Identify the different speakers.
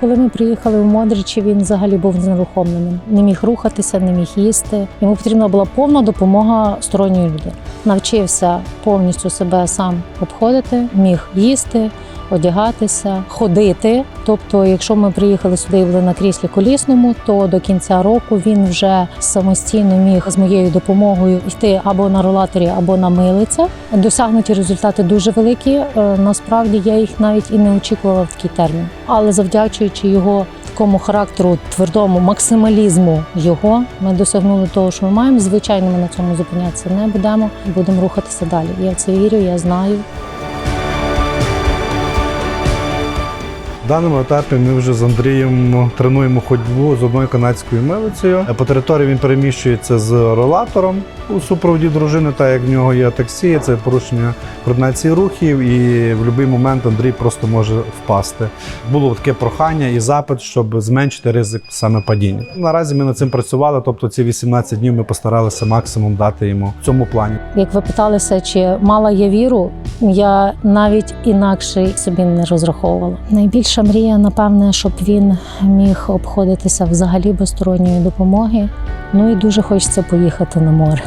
Speaker 1: коли ми приїхали в Модричі, він взагалі був знерухомленим. Не міг рухатися, не міг їсти. Йому потрібна була повна допомога сторонньої людини. Навчився повністю себе сам обходити, міг їсти. Одягатися, ходити. Тобто, якщо ми приїхали сюди і були на кріслі колісному, то до кінця року він вже самостійно міг з моєю допомогою йти або на ролаторі, або на милицях. Досягнуті результати дуже великі. Е, Насправді я їх навіть і не очікувала в такий термін. Але завдячуючи його такому характеру, твердому максималізму його, ми досягнули того, що ми маємо. Звичайно, ми на цьому зупинятися не будемо. Будемо рухатися далі. Я в це вірю, я знаю.
Speaker 2: Даному етапі ми вже з Андрієм тренуємо ходьбу з одною канадською милицею. По території він переміщується з ролатором у супроводі дружини, так як в нього є таксі, це порушення координації рухів, і в будь-який момент Андрій просто може впасти. Було таке прохання і запит, щоб зменшити ризик саме падіння. Наразі ми над цим працювали, тобто ці 18 днів ми постаралися максимум дати йому в цьому плані.
Speaker 1: Як ви питалися, чи мала я віру, я навіть інакше собі не розраховувала. Найбільша мрія, напевне, щоб він міг обходитися взагалі без сторонньої допомоги. Ну і дуже хочеться поїхати на море.